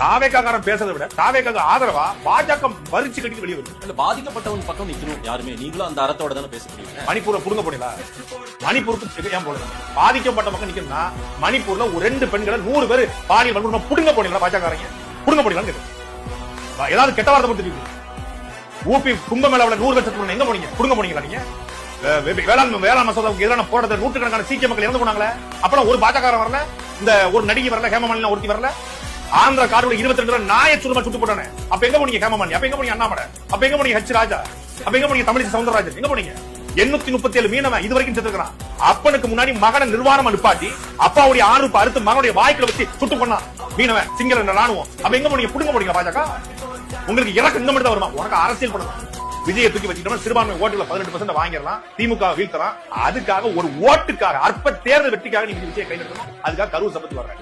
தாவேக்காரன் பேசுறதை விட தாவேக்காக ஆதரவா பாஜக வரிச்சு கட்டி வெளியே வருது இல்ல பாதிக்கப்பட்டவன் பக்கம் நிக்கணும் யாருமே. நீங்களும் அந்த அறத்தோட தானே பேச முடியும் மணிப்பூரை புடுங்க போனீங்களா? மணிப்பூருக்கு ஏன் போல பாதிக்கப்பட்ட பக்கம் நிக்கணும்னா மணிப்பூர்ல ஒரு ரெண்டு பெண்களை நூறு பேர் பாலியல் வன்முறை புடுங்க போனீங்களா பாஜகக்காரங்க புடுங்க போனீங்களான்னு. ஏதாவது கெட்ட வார்த்தை தெரியுது ஊபி கும்பமேளாவில் நூறு லட்சத்துக்கு எங்க போனீங்க? புடுங்க போனீங்களா நீங்க? வேளாண் வேளாண் மசோதாவுக்கு எதிரான போராட்டத்தை நூற்றுக்கணக்கான சீக்கிய மக்கள் இறந்து போனாங்களே அப்பலாம் ஒரு பாஜக வரல? இந்த ஒரு நடிகை வரல ஹேமமாலினி ஒருத்தி வரல? ஆந்திரா காடுல இருபத்தி ரெண்டு நாய சுருமா சுட்டு போட்டானே. அப்ப எங்க போனீங்க ஹேமமாலினி அப்ப எங்க போனீங்க அண்ணாமலை? அப்ப எங்க போனீங்க ஹச் ராஜா? அப்ப எங்க போனீங்க தமிழிசை சவுந்தரராஜன்? எங்க போனீங்க? எண்ணூத்தி முப்பத்தி ஏழு மீனவன் இது வரைக்கும் செத்துக்கிறான் அப்பனுக்கு முன்னாடி மகனை நிர்வாணம் அனுப்பாட்டி அப்பாவுடைய ஆணுப்பு அறுத்து மகனுடைய வாய்க்குள்ள வச்சு சுட்டு பண்ணான் மீனவன் சிங்கள ராணுவம். அப்ப எங்க போனீங்க புடுங்க போனீங்க பாஜக? உங்களுக்கு இறக்கம் இந்த மட்டும் தான் வருமா? உனக்கு அரசியல் பண்ணலாம் விஜய தூக்கி வச்சுக்கிட்டோம் சிறுபான்மை ஓட்டுல பதினெட்டு பர்சன்ட் வாங்கிடலாம். திமுக வீழ்த்தலாம். அதுக்காக ஒரு ஓட்டுக்காக அற்ப தேர்தல் வெற்றிக்காக நீங்க விஜய கையில் அதுக்காக கரூர் சபத்து வர்றேன்.